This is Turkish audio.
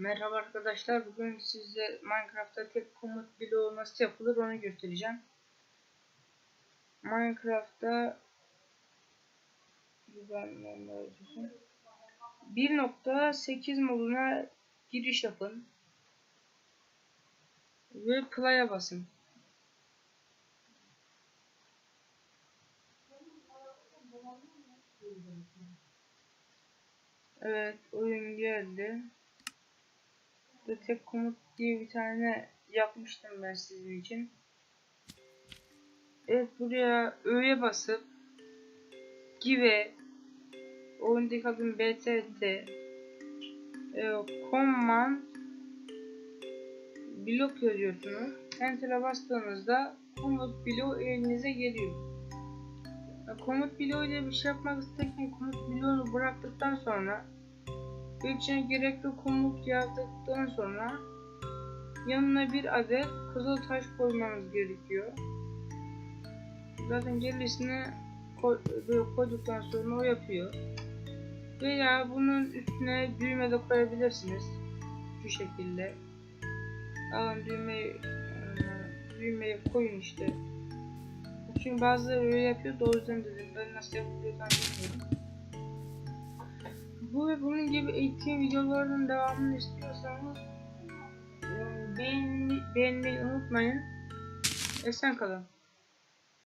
Merhaba arkadaşlar. Bugün size Minecraft'ta tek komut bloğu nasıl yapılır onu göstereceğim. Minecraft'ta 1.8 moduna giriş yapın. Ve play'a basın. Evet oyun geldi. Burada tek komut diye bir tane yapmıştım ben sizin için. Evet buraya öğe basıp give oyundaki adım btt e, command blok yazıyorsunuz. Enter'a bastığınızda komut bloğu elinize geliyor. Komut bloğu ile bir şey yapmak isterken komut bloğunu bıraktıktan sonra içine gerekli komut yazdıktan sonra yanına bir adet kızıl taş koymanız gerekiyor. Zaten gerisini koyduktan sonra o yapıyor. Veya bunun üstüne düğme de koyabilirsiniz. Şu şekilde. Alın düğmeyi düğmeyi koyun işte. Çünkü bazıları öyle yapıyor da o yüzden dedim ben nasıl yapılıyor tam bilmiyorum. Bu ve bunun gibi eğitim videolarının devamını istiyorsanız beğenmeyi, beğenmeyi unutmayın. Esen kalın.